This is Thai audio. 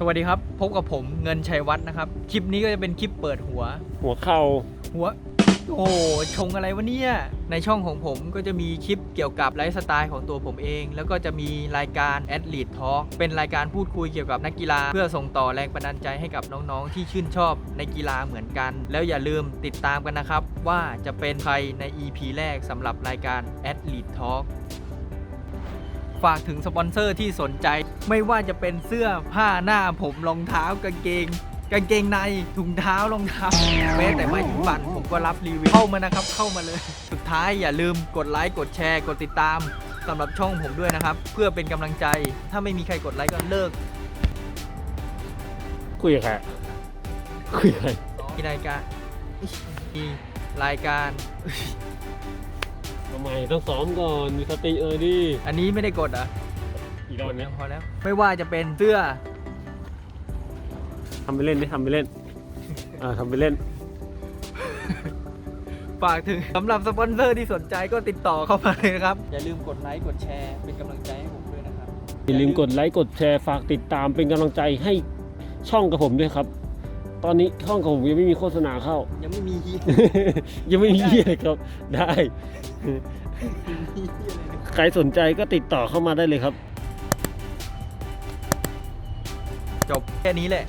สวัสดีครับ พบกับผมเงินชัยวัฒน์นะครับ คลิปนี้ก็จะเป็นคลิปเปิดหัว หัวเข่าหัว โอ้โหชงอะไรวะเนี่ย ในช่องของผมก็จะมีคลิปเกี่ยวกับไลฟ์สไตล์ของตัวผมเอง แล้วก็จะมีรายการ Athlete Talk เป็นรายการพูดคุยเกี่ยวกับนักกีฬา เพื่อส่งต่อแรงบันดาลใจให้กับน้องๆ ที่ชื่นชอบในกีฬาเหมือนกัน แล้วอย่าลืมติดตามกันนะครับ ว่าจะเป็นใครใน EP แรกสำหรับรายการ Athlete Talk ฝากถึงสปอนเซอร์ที่สนใจ ไม่ว่าจะเป็นเสื้อผ้าหน้าผมรองเท้ากางเกง กางเกงในถุงเท้ารองเท้าแม้แต่ไม้ยิ้มฟันผมก็รับรีวิวเข้ามานะครับ เข้ามาเลย สุดท้ายอย่าลืมกดไลค์กดแชร์ กดติดตามสำหรับช่องผมด้วยนะครับ เพื่อเป็นกำลังใจ ถ้าไม่มีใครกดไลค์ก็เลิกคุยกับใครคุยกับใคร มีรายการมีรายการทำ ไมต้องซ้อมก่อนมีสติเออดิอันนี้ไม่ได้กดเหรอะอีกรอบนี้พอแล้ว ไม่ว่าจะเป็นเสื้อ ทำไปเล่นดิทำไปเล่นอ่าทำไปเล่น ฝากถึงสำหรับสปอนเซอร์ที่สนใจก็ติดต่อเข้ามาเลยนะครับ อย่าลืมกดไลค์กดแชร์เป็นกำลังใจให้ผมด้วยนะครับ อย่าลืมกดไลค์กดแชร์ฝากติดตามเป็นกำลังใจให้ช่องกับผมด้วยครับ ตอนนี้ช่องกับผมยังไม่มีโฆษณาเข้า ยังไม่มีเฮียยังไม่มีเหี้ยเลยครับ ได้มีเหี้ยอะไรเลยใครสนใจก็ติดต่อเข้ามาได้เลยครับ จบแค่นี้แหละ